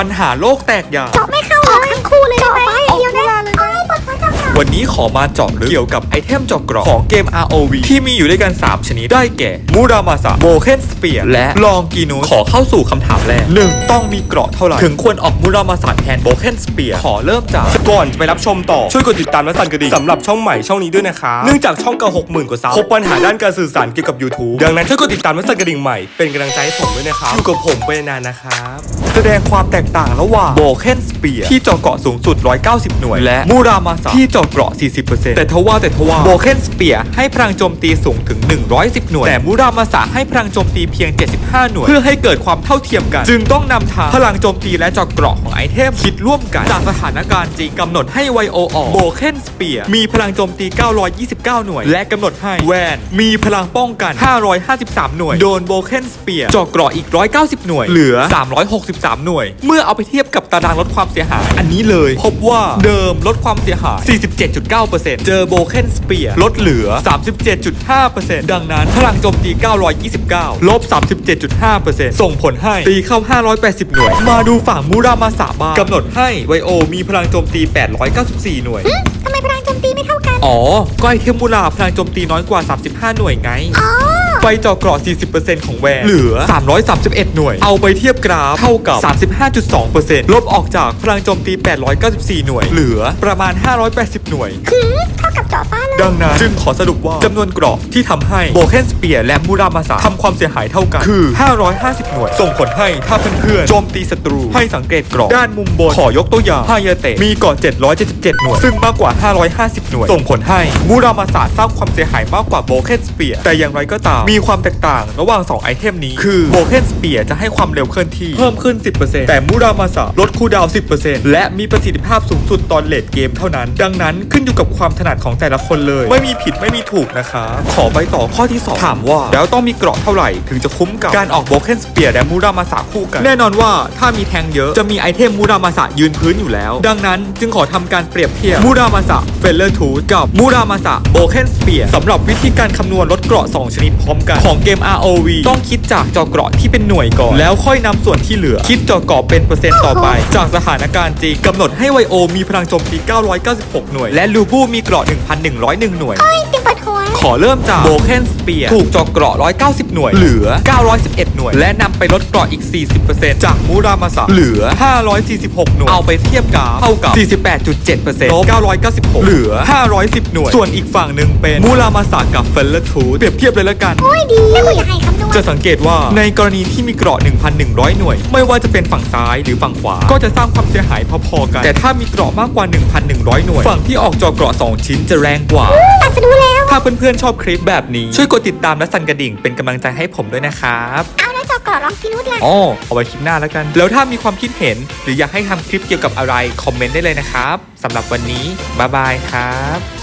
ปัญหาโลกแตกอย่าง วันนี้ขอมาเจาะลึกเกี่ยวกับไอเทมเจาะเกราะของเกม ROV ที่มีอยู่ด้วยกัน 3 ชนิดได้แก่ มูรามาสะโบเคนสเปียและลองกีนูขอเข้าสู่คำถามแรก 1. ต้องมีเกราะเท่าไหร่ ถึงควรออกมูรามาสะแทนโบเคนสเปียขอเริ่มจากก่อนจะไปรับชมต่อช่วยกดติดตามและสั่นกระดิ่งสำหรับช่องใหม่ช่องนี้ด้วยนะคะเนื่องจากช่องเก่า60,000กว่าซับพบปัญหาด้านการสื่อสารเกี่ยวกับ YouTube ดังนั้นช่วยกดติดตามและสั่นกระดิ่งใหม่เป็นกำลังใจให้ผมด้วยนะครับอยู่กับผมไปนานๆนะครับแสดงความแตกต่างระหว่างโบเคนสเปียที่เจาะเกราะสูงสุด 190 หน่วย และมูรามาสะที่เจาะเกราะ 40%แต่ทว่าแต่ทว่าโบเคนสเปียให้พลังโจมตีสูงถึง 110 หน่วย แต่มูรามาสะให้พลังโจมตีเพียง 75 หน่วย เพื่อให้เกิดความเท่าเทียมกัน จึงต้องนำทางพลังโจมตีและจาะเกราะของไอเทมคิดร่วมกัน จากสถานการณ์จริงกำหนดให้ไวโอออกโบเคนสเปียมีพลังโจมตี 929 หน่วย และกำหนดให้แวนมีพลังป้องกัน 553 หน่วย โดนโบเคนสเปียเจาะเกราะอีก 190 หน่วย เหลือ 363 หน่วย เมื่อเอาไปเทียบกับตารางลดความเสียหาย อันนี้เลย พบว่าเดิมลดความเสียหาย 47.9%เจอโบเคนสเปียลดเหลือ 37.5%ดังนั้นพลังโจมตี 929 ลบ 37.5%ส่งผลให้ตีเข้า 580 หน่วย มาดูฝั่งมูรามาสะบ้างกำหนดให้ไวโอมีพลังโจมตี 894 หน่วยทำไมพลังโจมตีไม่เท่ากัน อ๋อ ก็ไอเทมมูราพลังโจมตีน้อยกว่า 35 หน่วยไง อ๋อ ไฟเจาะเกราะ40%ของแวร์เหลือ 331 หน่วย เอาไปเทียบกราฟเท่ากับ 35.2%ลบออกจากพลังโจมตี 894 หน่วย เหลือประมาณ 580 หน่วย คือเท่ากับเจาะฟ้าเลยดังนั้นจึงขอสรุปว่าจำนวนเกราะที่ทำให้โบเคนสเปียร์และมูรามาสะทำความเสียหายเท่ากันคือ 550 หน่วย ส่งผลให้ถ้าเพื่อนๆโจมตีศัตรูให้สังเกตเกราะด้านมุมบนขอยกตัวอย่างฮายาเตะมีเกราะ 777 หน่วย ซึ่งมากกว่า 550 หน่วย ส่งผลให้มูรามาสะสร้างความเสียหายมากกว่าโบเคนสเปียร์แต่อย่างไรก็ตามมีความแตกต่างระหว่าง 2 ไอเทมนี้ คือโบเคนสเปียร์จะให้ความเร็วเคลื่อนที่ เพิ่มขึ้น 10%แต่มูรามาสะลดคูลดาวน์10%และมีประสิทธิภาพสูงสุดตอนเลดเกมเท่านั้น ดังนั้นขึ้นอยู่กับความถนัดของแต่ละคนเลย ไม่มีผิดไม่มีถูกนะคะ ขอไปต่อข้อที่ 2 ถามว่า แล้วต้องมีเกราะเท่าไหร่ถึงจะคุ้มกับการออกโบเคนสเปียร์และมูรามาสะคู่กัน แน่นอนว่าถ้ามีแทงเยอะจะมีไอเทมมูรามาสะยืนพื้นอยู่แล้ว ดังนั้นจึงขอทำการเปรียบเทียบมูรามาสะเฟลเลอร์ทูกับมูรามาสะโบเคนสเปียร์สำหรับวิธีการคำนวณลดเกราะ 2 ชนิดพร้อมกันของเกม ROV ต้องคิดจากจอเกราะที่เป็นหน่วยก่อน แล้วค่อยนำส่วนที่เหลือ คิดจอเกราะเป็นเปอร์เซ็นต์ต่อไป จากสถานการณ์จริงกำหนดให้ไวโอมีพลังโจมตี 996 หน่วย และลูบูมีเกราะ 1,101 หน่วย ขอเริ่มจากโบเคนสเปียร์ถูกเจาะเกราะ 190 หน่วย เหลือ 911 หน่วย และนำไปลดเกราะอีก 40%จากมูรามาสะเหลือ 546 หน่วย เอาไปเทียบกับเท่ากับ 48.7%ลบ996 เหลือ 510 หน่วย ส่วนอีกฝั่งหนึ่งเป็นมูรามาสะกับเฟลเลอร์ทูเปรียบเทียบเลยละกันโอ้ยดีแล้วคุณอยากให้คำนวณจะสังเกตว่าในกรณีที่มีเกราะ 1,100 หน่วย ไม่ว่าจะเป็นฝั่งซ้ายหรือฝั่งขวา ก็จะสร้างความเสียหายพอๆกัน แต่ถ้ามีเกราะมากกว่า 1,100 หน่วย ฝั่งที่ออกจอเกราะ 2 ชิ้นจะแรงกว่าตัดสะดูแล้ว ถ้าเพื่อนๆชอบคลิปแบบนี้ ช่วยกดติดตามและสั่นกระดิ่งเป็นกำลังใจให้ผมด้วยนะครับเอาแล้วเจาะเกราะลองกินุดล่ะอ๋อเอาไว้คลิปหน้าแล้วกัน แล้วถ้ามีความคิดเห็น หรืออยากให้ทำคลิปเกี่ยวกับอะไรคอมเมนต์ได้เลยนะครับสำหรับวันนี้บ๊ายบายครับ